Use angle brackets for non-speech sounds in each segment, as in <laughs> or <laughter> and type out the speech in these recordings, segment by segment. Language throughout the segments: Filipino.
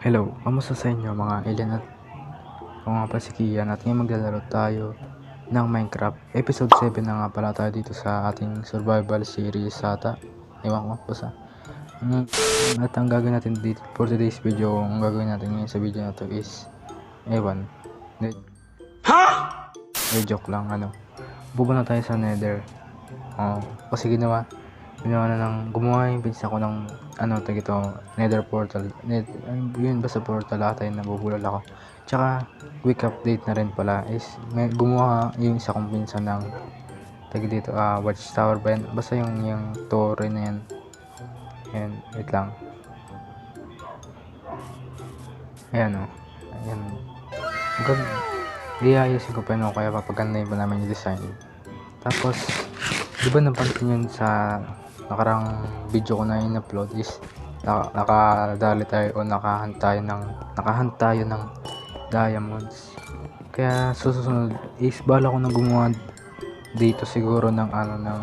Hello, kamusta sa inyo mga alien at ako nga pa si Kian at ngayon maglalaro tayo ng Minecraft. Episode 7 na nga pala tayo dito sa ating survival series ata. Ewan ko basta. Mm, At ang gagawin natin dito for today's video, ang gagawin natin ngayon sa video na to is ewan. Ha? Eh, joke lang ano. Pupunta tayo sa nether. Oh, kasi ginawa ginawa na ng gumawa yung pinsa ko ng ano tag ito nether portal net yun basta portal ata yun nabubulol ako. Tsaka quick update na rin pala is may gumawa yung isa kong pinsa ng tag dito ah watchtower ba yan basta yung yung torre na yan ayan wait lang. Ayan o ayan. Gag iayusin ko pa yun kaya papagandahin pa namin yung design. Tapos di ba napansin yun sa nakarang video ko na in-upload is naka, nakadali tayo o nakahunt tayo ng nakahunt tayo ng diamonds. Kaya susunod is bala ko na gumawa dito siguro ng ano ng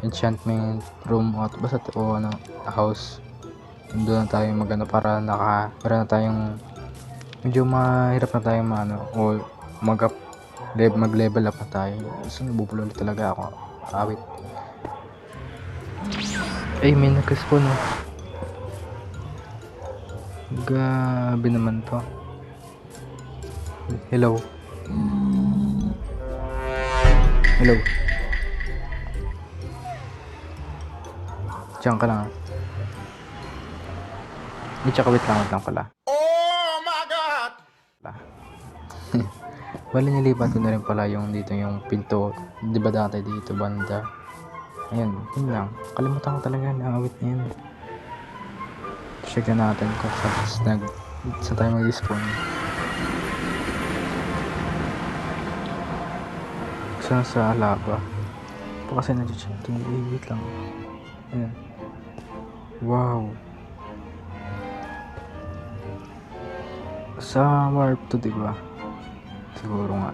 enchantment room at basta o ano house. Doon na tayo magano para naka para na tayong medyo mahirap na tayong maano o mag up mag level up na tayo. So nabubulol talaga ako. Awit ay, may nag-spawn oh. Gabi naman to. Hello. Hello. Diyan ka lang ah. Hindi, tsaka wait lang, wait lang pala. Oh my God! <laughs> Bali nilipat ko na rin pala yung dito yung pinto. Di ba dati dito banda? Ayan, yun lang. Kalimutan ko talaga na awit na yun. Check na natin kung sa nag sa tayo mag-spawn. Saan sa lava? Pa kasi nag-check. Eh, wait lang. Ayan. Wow. Sa warp to, di ba? Siguro nga.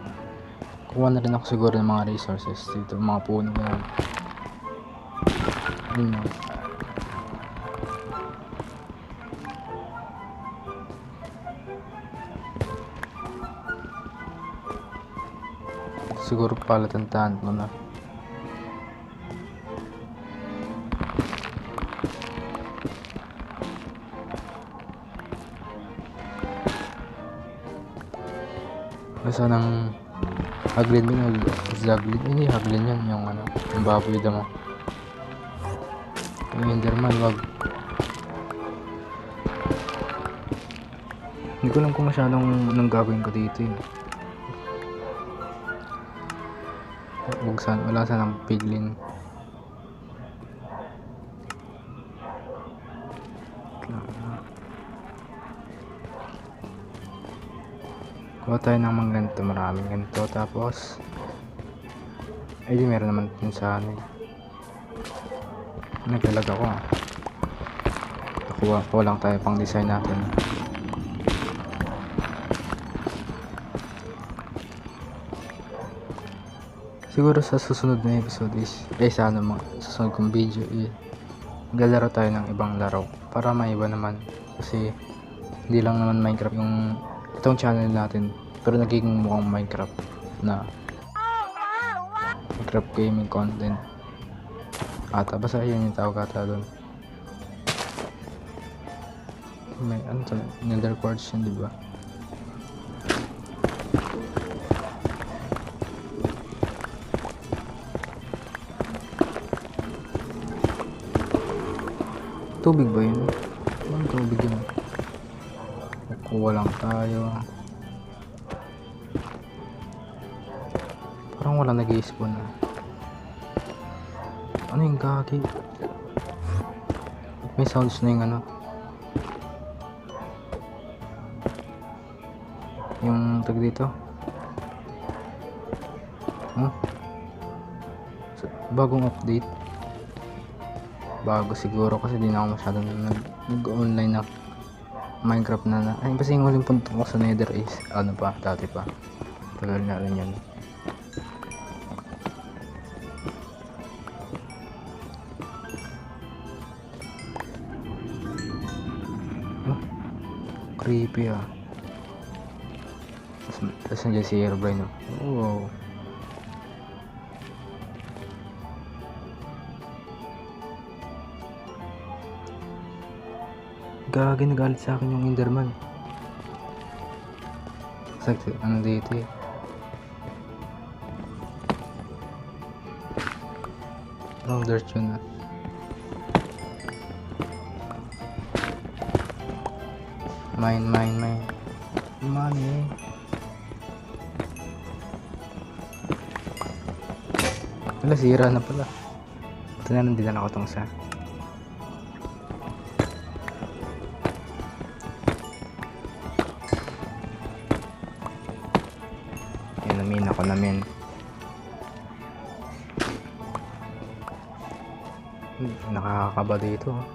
Kuha na rin ako siguro ng mga resources dito. Mga puno na na. Siguro palatantahan mo na. Basta ng haglin mo na zaglin. Hindi haglin yan. Yung ano, yung baboy damo. Yung Enderman, wag. Hindi ko alam kung masyadong anong gagawin ko dito eh. Huwag sana, wala sanang piglin. Kuha tayo ng mga ganito, maraming ganito. Tapos, ay meron naman din sa ano eh. Naglalag ako ah. Nakuha ko lang tayo pang design natin. Siguro sa susunod na episode is, eh sa ano mga susunod kong video eh, maglalaro tayo ng ibang laro para maiba naman kasi hindi lang naman Minecraft yung itong channel natin pero nagiging mukhang Minecraft na Minecraft gaming content ata basta yun yung tawag ata doon. May ano to nether quartz yun diba tubig ba yun? Anong tubig yun. Kukuha lang tayo. Parang wala nag spawn ah ano yung gagi? May sounds na yung ano. Yung tag dito. Hmm? Sa- Bagong update. Bago siguro kasi di na ako masyadong nag- nag-online na Minecraft na na. Ay, kasi yung huling punto ko sa Nether is ano pa, dati pa. Tagal na rin yun. Creepy ah. Tapos, nandiyan si Herobrine oh. Wow. Gagi nagalit sa akin yung Enderman. Sakto, ano dito eh. Parang dirt yun ah. Mine, mine, mine. Money. Wala, sira na pala. Ito na lang din ako tong sa. Yan, namin ako namin. Nakakakaba dito. oh.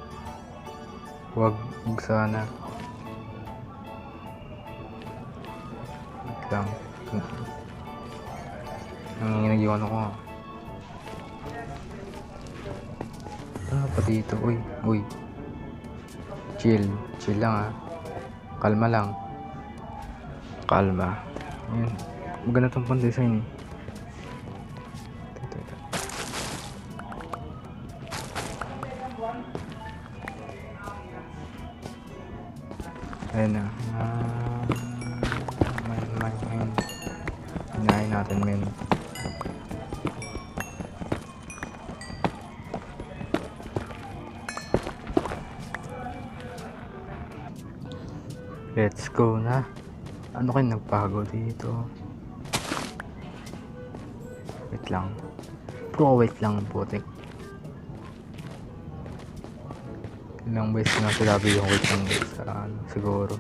Huwag sana. Lang. Ang ginagawa ko. Ano pa dito? Uy, uy. Chill. Chill lang ah. Kalma lang. Kalma. Ayan. Maganda tong pang design eh. Let's go na. Ano kayo nagbago dito? Wait lang. Pro wait lang putik. Ilang beses na sinabi yung wait lang sa ano, siguro.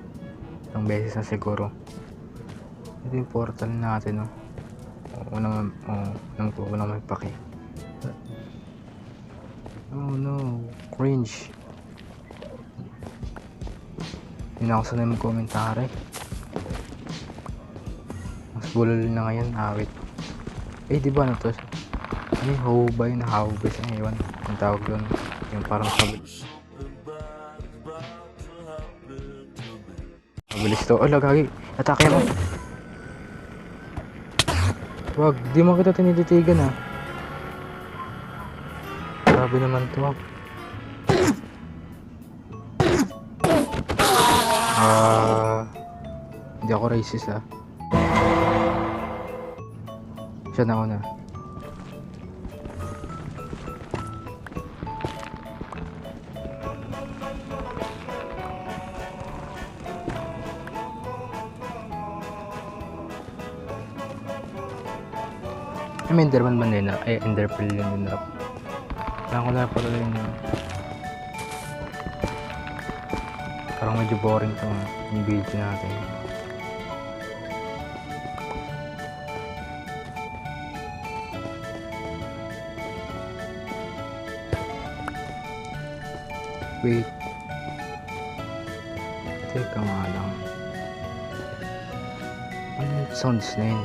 Ilang beses na siguro. Ito yung portal natin, no. Oo naman, oo, nang po naman paki. Oh no, cringe. Hindi na ako sanay mag-komentary. Mas bulol na ngayon, awit. Eh, di ba ano to? Ano yung how ba yun? How ba siya? Ewan. Ang tawag doon. Yung parang sabi. Mabilis to. Oh, lagagi. Atake mo. Wag, di mo kita tinititigan ah. Grabe naman to. Ah, hindi ako racist ah. Siya na una. Ay, may Enderman man na. Ay, Enderpearl yun din na. Kailangan ko na pala yun. ah. Parang medyo boring to yung video natin. Wait. Teka nga lang. Ano yung sounds na yun?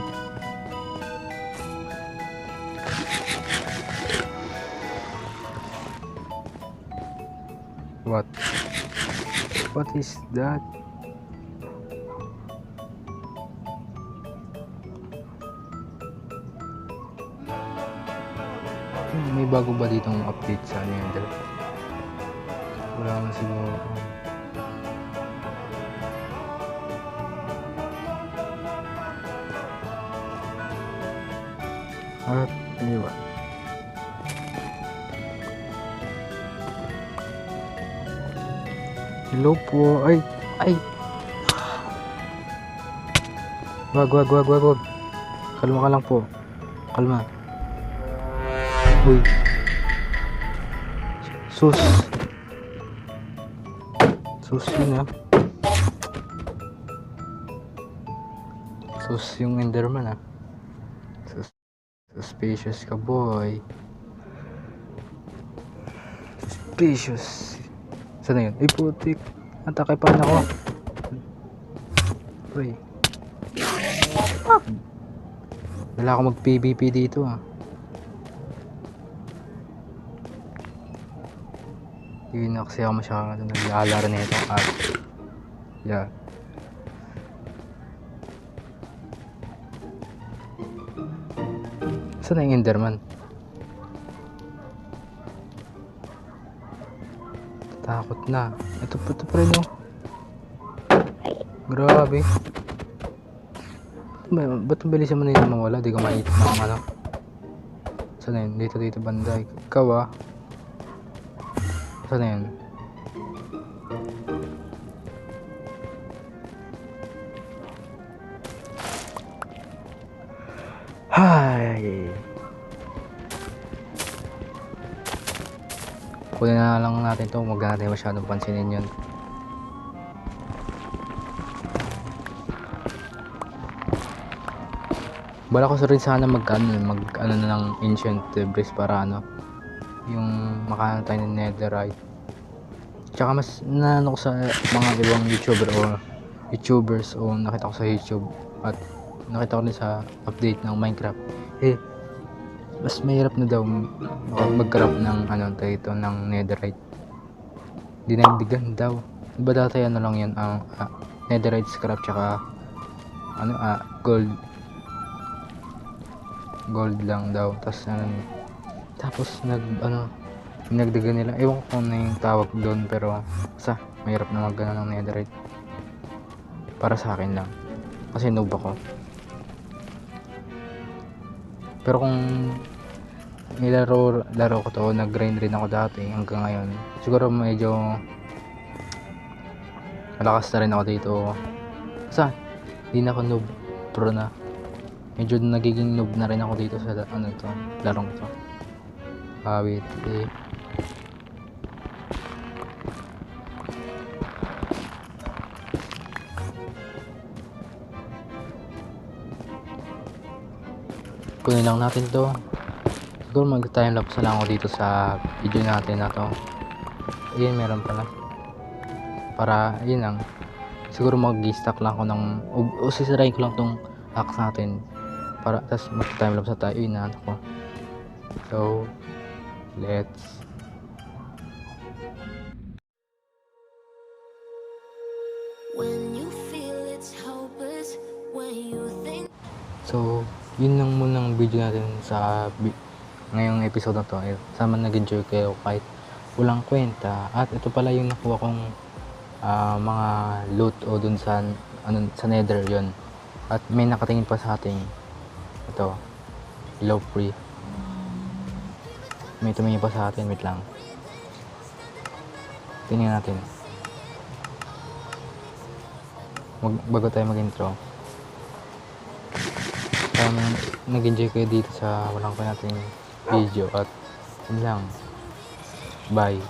What? What is that? Hmm, May bago ba ditong update sa ano? Wala na siguro. At, hindi? Hello po. Ay, ay. Wag, wag, wag, wag, wag. Kalma ka lang po. Kalma. Uy. Sus. Sus yun ah. Sus yung Enderman ah. Sus suspicious ka boy. Suspicious. Saan na yun? Ay putik. Natakipan ako. Uy. Ah! Wala akong mag PvP dito ah. Hindi na kasi ako masyado ano, naglalaro na itong app. Yeah. Saan na yung Enderman? Takot na. Ito, ito pa rin oh. Grabe. Ba, ba't bilis mo na yun mawala? Di ko mait ng ano. Saan na yun? Dito, dito, banda. Ikaw ah. Saan na yun? Hay. Kunin na lang natin to, huwag na natin masyadong pansinin yun. Bala ko sa rin sana mag ano, mag ano na ng ancient debris para ano yung makaano tayo ng netherite. Tsaka mas naano ko sa mga ibang YouTuber o YouTubers o nakita ko sa YouTube at nakita ko din sa update ng Minecraft. Eh, mas mahirap na daw mag-craft ng ano ito ng netherite. Dinagdigan daw. Diba dati ano lang yan, ang ah, netherite scrap tsaka ano ah, gold. Gold lang daw. Tapos ano tapos nag ano nagdagan nila. Ewan ko kung ano yung tawag doon pero sa mahirap na mag ano, ng netherite. Para sa akin lang. Kasi noob ako pero kung nilaro laro ko to nag grind rin ako dati hanggang ngayon. Siguro medyo malakas na rin ako dito. Sa hindi na ako noob pro na. Medyo nagiging noob na rin ako dito sa ano to larong to. Ah wait eh kunin lang natin to. Siguro mag time lapse lang ako dito sa video natin na to. Ayun meron pala. Para yun lang. Siguro mag stack lang ako ng o, o ko lang tong axe natin. Para tas mag time lapse tayo yun na ko. So let's yun lang munang video natin sa ngayong episode na to. Eh, Sana nag-enjoy kayo kahit walang kwenta. At ito pala yung nakuha kong ah, mga loot o dun sa, ano, sa nether yon At may nakatingin pa sa ating ito, low free. May tumingin pa sa atin, wait lang. Tingnan natin. Mag, bago tayo mag-intro. Sana nag-enjoy kayo dito sa walang pa nating video at yun lang. Bye.